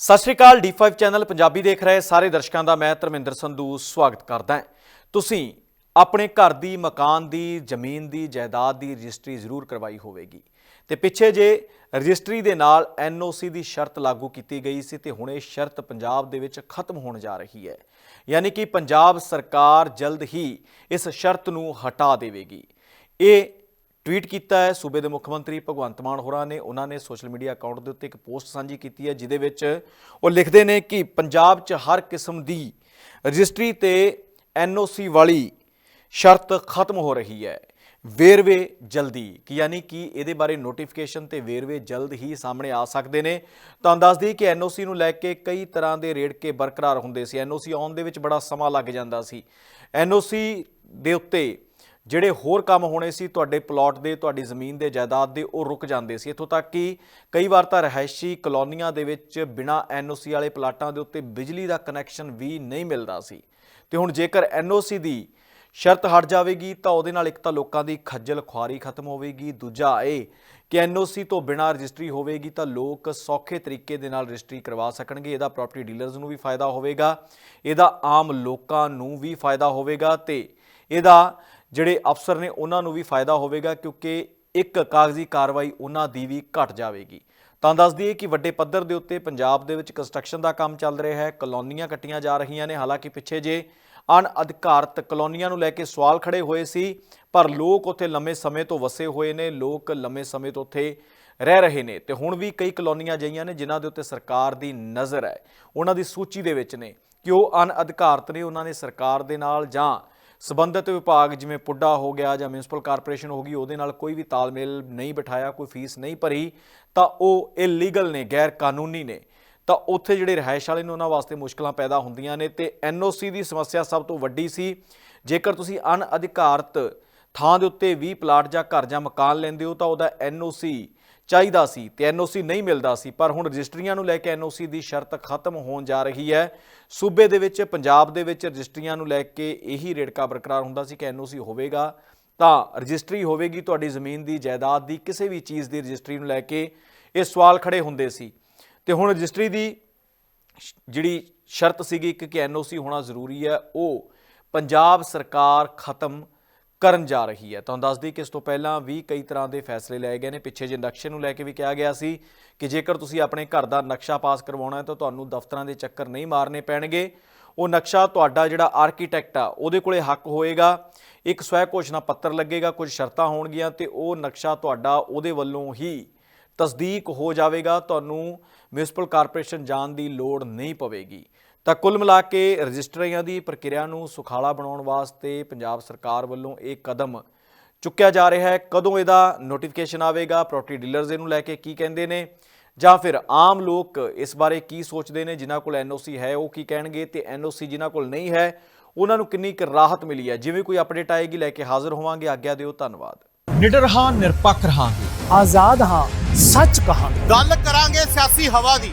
ਸਤਿ ਸ਼੍ਰੀ ਅਕਾਲ D5 channel Punjabi ਦੇਖ ਰਹੇ ਸਾਰੇ ਦਰਸ਼ਕਾਂ ਦਾ ਮੈਂ ਧਰਮਿੰਦਰ ਸੰਧੂ ਸਵਾਗਤ ਕਰਦਾ ਹਾਂ। ਤੁਸੀਂ ਆਪਣੇ ਘਰ ਦੀ, ਮਕਾਨ ਦੀ, ਜ਼ਮੀਨ ਦੀ, ਜਾਇਦਾਦ ਦੀ ਰਜਿਸਟਰੀ ਜ਼ਰੂਰ ਕਰਵਾਈ ਹੋਵੇਗੀ। ਤੇ ਪਿੱਛੇ ਜੇ ਰਜਿਸਟਰੀ ਦੇ ਨਾਲ ਐਨਓਸੀ ਦੀ ਸ਼ਰਤ ਲਾਗੂ ਕੀਤੀ ਗਈ ਸੀ ਤੇ ਹੁਣ ਇਹ ਸ਼ਰਤ ਪੰਜਾਬ ਦੇ ਵਿੱਚ ਖਤਮ ਹੋਣ ਜਾ ਰਹੀ ਹੈ। ਯਾਨੀ ਕਿ ਪੰਜਾਬ ਸਰਕਾਰ ਜਲਦ ਹੀ ਇਸ ਸ਼ਰਤ ਨੂੰ ਹਟਾ ਦੇਵੇਗੀ। ਇਹ ਟਵੀਟ ਕੀਤਾ ਹੈ। ਸੂਬੇ ਦੇ ਮੁੱਖ ਮੰਤਰੀ ਭਗਵੰਤ ਮਾਨ ਹੋਰਾਂ ਨੇ ਉਹਨਾਂ ਨੇ ਸੋਸ਼ਲ ਮੀਡੀਆ ਅਕਾਊਂਟ ਦੇ ਉੱਤੇ ਇੱਕ ਪੋਸਟ ਸਾਂਝੀ ਕੀਤੀ ਹੈ, ਜਿਹਦੇ ਵਿੱਚ ਉਹ ਲਿਖਦੇ ਨੇ ਕਿ ਪੰਜਾਬ 'ਚ ਹਰ ਕਿਸਮ ਦੀ ਰਜਿਸਟਰੀ ਤੇ ਐਨਓਸੀ ਵਾਲੀ ਸ਼ਰਤ ਖਤਮ ਹੋ ਰਹੀ ਹੈ। ਵੇਰਵੇ ਜਲਦੀ, ਕਿ ਯਾਨੀ ਕਿ ਇਹਦੇ ਬਾਰੇ ਨੋਟੀਫਿਕੇਸ਼ਨ ਤੇ ਵੇਰਵੇ ਜਲਦ ਹੀ ਸਾਹਮਣੇ ਆ ਸਕਦੇ ਨੇ। ਤਾਂ ਦੱਸ ਦਈਏ ਕਿ ਐਨਓਸੀ ਨੂੰ ਲੈ ਕੇ ਕਈ ਤਰ੍ਹਾਂ ਦੇ ਰੇੜਕੇ ਬਰਕਰਾਰ ਹੁੰਦੇ ਸੀ। ਐਨਓਸੀ ਆਉਣ ਦੇ ਵਿੱਚ ਬੜਾ ਸਮਾਂ ਲੱਗ ਜਾਂਦਾ ਸੀ। ਐਨਓਸੀ ਦੇ ਉੱਤੇ ਜਿਹੜੇ ਹੋਰ ਕੰਮ ਹੋਣੇ ਸੀ ਤੁਹਾਡੇ ਪਲਾਟ ਦੇ, ਤੁਹਾਡੀ ਜ਼ਮੀਨ ਦੇ ਜਾਇਦਾਦ ਦੇ, ਉਹ ਰੁਕ ਜਾਂਦੇ ਸੀ। ਇਥੋਂ ਤੱਕ ਕਿ ਕਈ ਵਾਰ ਤਾਂ ਰਹਿائشੀ ਕਲੋਨੀਆਂ ਦੇ ਵਿੱਚ ਬਿਨਾ ਐਨਓਸੀ ਵਾਲੇ ਪਲਾਟਾਂ ਦੇ ਉੱਤੇ ਬਿਜਲੀ ਦਾ ਕਨੈਕਸ਼ਨ ਵੀ ਨਹੀਂ ਮਿਲਦਾ ਸੀ। ਤੇ ਹੁਣ ਜੇਕਰ ਐਨਓਸੀ ਦੀ ਸ਼ਰਤ ਹਟ ਜਾਵੇਗੀ, ਤਾਂ ਉਹਦੇ ਨਾਲ ਇੱਕ ਤਾਂ ਲੋਕਾਂ ਦੀ ਖੱਜਲ ਖੁਆਰੀ ਖਤਮ ਹੋਵੇਗੀ। ਦੂਜਾ ਇਹ ਕਿ ਐਨਓਸੀ ਤੋਂ ਬਿਨਾਂ ਰਜਿਸਟਰੀ ਹੋਵੇਗੀ, ਤਾਂ ਲੋਕ ਸੌਖੇ ਤਰੀਕੇ ਦੇ ਨਾਲ ਰਜਿਸਟਰੀ ਕਰਵਾ ਸਕਣਗੇ। ਇਹਦਾ ਪ੍ਰਾਪਰਟੀ ਡੀਲਰਸ ਨੂੰ ਵੀ ਫਾਇਦਾ ਹੋਵੇਗਾ, ਇਹਦਾ ਆਮ ਲੋਕਾਂ ਨੂੰ ਵੀ ਫਾਇਦਾ ਹੋਵੇਗਾ ਤੇ ਇਹਦਾ ਜਿਹੜੇ ਅਫਸਰ ਨੇ ਉਹਨਾਂ ਨੂੰ ਵੀ ਫਾਇਦਾ ਹੋਵੇਗਾ ਕਿਉਂਕਿ ਇੱਕ ਕਾਗਜ਼ੀ ਕਾਰਵਾਈ ਉਹਨਾਂ ਦੀ ਵੀ ਘਟ ਜਾਵੇਗੀ। ਤਾਂ ਦੱਸ ਦਈਏ ਕਿ ਵੱਡੇ ਪੱਧਰ ਦੇ ਉੱਤੇ ਪੰਜਾਬ ਦੇ ਵਿੱਚ ਕੰਸਟਰਕਸ਼ਨ ਦਾ ਕੰਮ ਚੱਲ ਰਿਹਾ ਹੈ, ਕਲੋਨੀਆਂ ਕੱਟੀਆਂ ਜਾ ਰਹੀਆਂ ਨੇ, ਹਾਲਾਂਕਿ ਪਿੱਛੇ ਜੇ ਅਣਅਧਿਕਾਰਤ ਕਲੋਨੀਆਂ ਨੂੰ ਲੈ ਕੇ ਸਵਾਲ ਖੜੇ ਹੋਏ ਸੀ, ਪਰ ਲੋਕ ਉੱਥੇ ਲੰਮੇ ਸਮੇਂ ਤੋਂ ਵਸੇ ਹੋਏ ਨੇ, ਲੋਕ ਲੰਮੇ ਸਮੇਂ ਤੋਂ ਉੱਥੇ ਰਹਿ ਰਹੇ ਨੇ। ਤੇ ਹੁਣ ਵੀ ਕਈ ਕਲੋਨੀਆਂ ਜਈਆਂ ਨੇ ਜਿਨ੍ਹਾਂ ਦੇ ਉੱਤੇ ਸਰਕਾਰ ਦੀ ਨਜ਼ਰ ਹੈ। ਉਹਨਾਂ ਦੀ ਸੂਚੀ ਦੇ ਵਿੱਚ ਨੇ ਕਿ ਉਹ ਅਣਅਧਿਕਾਰਤ ਨੇ, ਉਹਨਾਂ ਨੇ ਸਰਕਾਰ ਦੇ ਨਾਲ ਜਾਂ ਸਬੰਧਤ ਵਿਭਾਗ ਜਿਵੇਂ ਪੁੱਡਾ ਹੋ ਗਿਆ ਜਾਂ ਮਿਊਨਿਸਪਲ ਕਾਰਪੋਰੇਸ਼ਨ ਹੋ ਗਈ, ਉਹਦੇ ਨਾਲ ਕੋਈ ਵੀ ਤਾਲਮੇਲ ਨਹੀਂ ਬਿਠਾਇਆ, ਕੋਈ ਫੀਸ ਨਹੀਂ ਭਰੀ, ਤਾਂ ਉਹ ਇਲੀਗਲ ਨੇ ਗੈਰ ਕਾਨੂੰਨੀ ਨੇ। ਤਾਂ ਉੱਥੇ ਜਿਹੜੇ ਰਿਹਾਇਸ਼ ਵਾਲੇ ਨੇ, ਉਹਨਾਂ ਵਾਸਤੇ ਮੁਸ਼ਕਲਾਂ ਪੈਦਾ ਹੁੰਦੀਆਂ ਨੇ ਤੇ ਐਨਓਸੀ ਦੀ ਸਮੱਸਿਆ ਸਭ ਤੋਂ ਵੱਡੀ ਸੀ। ਜੇਕਰ ਤੁਸੀਂ ਅਣਅਧਿਕਾਰਤ ਥਾਂ ਦੇ ਉੱਤੇ 20 ਪਲਾਟ ਜਾਂ ਘਰ ਜਾਂ ਮਕਾਨ ਲੈਂਦੇ ਹੋ, ਤਾਂ ਉਹਦਾ ਐਨਓਸੀ ਚਾਹੀਦਾ ਸੀ ਤੇ ਐਨਓਸੀ ਨਹੀਂ ਮਿਲਦਾ ਸੀ, ਪਰ ਹੁਣ ਰਜਿਸਟਰੀਆਂ ਨੂੰ ਲੈ ਕੇ ਐਨਓਸੀ ਦੀ ਸ਼ਰਤ ਖਤਮ ਹੋਣ ਜਾ ਰਹੀ ਹੈ। ਸੂਬੇ ਦੇ ਵਿੱਚ, ਪੰਜਾਬ ਦੇ ਵਿੱਚ ਰਜਿਸਟਰੀਆਂ ਨੂੰ ਲੈ ਕੇ ਇਹੀ ਰੇੜਕਾ ਬਰਕਰਾਰ ਹੁੰਦਾ ਸੀ ਕਿ ਐਨਓਸੀ ਹੋਵੇਗਾ। ਤਾਂ ਰਜਿਸਟਰੀ ਹੋਵੇਗੀ ਤੁਹਾਡੀ ਜ਼ਮੀਨ ਦੀ ਜਾਇਦਾਦ ਦੀ, ਕਿਸੇ ਵੀ ਚੀਜ਼ ਦੀ ਰਜਿਸਟਰੀ ਨੂੰ ਲੈ ਕੇ ਇਹ ਸਵਾਲ ਖੜੇ ਹੁੰਦੇ ਸੀ। ਤੇ ਹੁਣ ਰਜਿਸਟਰੀ ਦੀ ਜਿਹੜੀ ਸ਼ਰਤ ਸੀਗੀ ਕਿ ਕਿ ਐਨਓਸੀ ਹੋਣਾ ਜ਼ਰੂਰੀ ਹੈ, ਉਹ ਪੰਜਾਬ ਸਰਕਾਰ ਖਤਮ ਕਰਨ ਜਾ ਰਹੀ ਹੈ। ਤੁਹਾਨੂੰ ਦੱਸ ਦਈ ਕਿ ਇਸ ਤੋਂ ਪਹਿਲਾਂ ਵੀ ਕਈ ਤਰ੍ਹਾਂ ਦੇ ਫੈਸਲੇ ਲਏ ਗਏ ਨੇ। ਪਿੱਛੇ ਜੇ ਨਕਸ਼ੇ ਨੂੰ ਲੈ ਕੇ ਵੀ ਕਿਹਾ ਗਿਆ ਸੀ ਕਿ ਜੇਕਰ ਤੁਸੀਂ ਆਪਣੇ ਘਰ ਦਾ ਨਕਸ਼ਾ ਪਾਸ ਕਰਵਾਉਣਾ ਹੈ ਤਾਂ ਤੁਹਾਨੂੰ ਦਫ਼ਤਰਾਂ ਦੇ ਚੱਕਰ ਨਹੀਂ ਮਾਰਨੇ ਪੈਣਗੇ। ਉਹ ਨਕਸ਼ਾ ਤੁਹਾਡਾ ਜਿਹੜਾ ਆਰਕੀਟੈਕਟ ਆ, ਉਹਦੇ ਕੋਲੇ ਹੱਕ ਹੋਏਗਾ। ਇੱਕ ਸਵੈ ਘੋਸ਼ਣਾ ਪੱਤਰ ਲੱਗੇਗਾ, ਕੁਝ ਸ਼ਰਤਾਂ ਹੋਣਗੀਆਂ ਤੇ ਉਹ ਨਕਸ਼ਾ ਤੁਹਾਡਾ ਉਹਦੇ ਵੱਲੋਂ ਹੀ ਤਸਦੀਕ ਹੋ ਜਾਵੇਗਾ। ਤੁਹਾਨੂੰ ਮਿਊਨਿਸਪਲ ਕਾਰਪੋਰੇਸ਼ਨ ਜਾਣ ਦੀ ਲੋੜ ਨਹੀਂ ਪਵੇਗੀ। ਤਾਂ ਕੁੱਲ ਮਿਲਾ ਕੇ ਰਜਿਸਟਰੀਆਂ ਦੀ ਪ੍ਰਕਿਰਿਆ ਨੂੰ ਸੁਖਾਲਾ ਬਣਾਉਣ ਵਾਸਤੇ ਪੰਜਾਬ ਸਰਕਾਰ ਵੱਲੋਂ ਇਹ ਕਦਮ ਚੁੱਕਿਆ ਜਾ ਰਿਹਾ ਹੈ। ਕਦੋਂ ਇਹਦਾ ਨੋਟੀਫਿਕੇਸ਼ਨ ਆਵੇਗਾ? ਪ੍ਰਾਪਰਟੀ ਡੀਲਰਸ ਇਹਨੂੰ ਲੈ ਕੇ ਕੀ ਕਹਿੰਦੇ ਨੇ? ਜਾਂ ਫਿਰ ਆਮ ਲੋਕ ਇਸ ਬਾਰੇ ਕੀ ਸੋਚਦੇ ਨੇ? ਜਿਨ੍ਹਾਂ ਕੋਲ ਐਨਓਸੀ ਹੈ ਉਹ ਕੀ ਕਹਿਣਗੇ? ਤੇ ਐਨਓਸੀ ਜਿਨ੍ਹਾਂ ਕੋਲ ਨਹੀਂ ਹੈ ਉਹਨਾਂ ਨੂੰ ਕਿੰਨੀ ਕੁ ਰਾਹਤ ਮਿਲੀ ਹੈ? ਜਿਵੇਂ ਕੋਈ ਅਪਡੇਟ ਆਏਗੀ ਲੈ ਕੇ ਹਾਜ਼ਰ ਹੋਵਾਂਗੇ। ਆਗਿਆ ਦਿਓ ਧੰਨਵਾਦ। ਨਿਡਰ ਹਾਂ ਨਿਰਪੱਖ ਰਹਾਂਗੇ। ਆਜ਼ਾਦ ਹਾਂ ਸੱਚ ਕਹਾਂਗੇ। ਗੱਲ ਕਰਾਂਗੇ ਸਿਆਸੀ ਹਵਾ ਦੀ।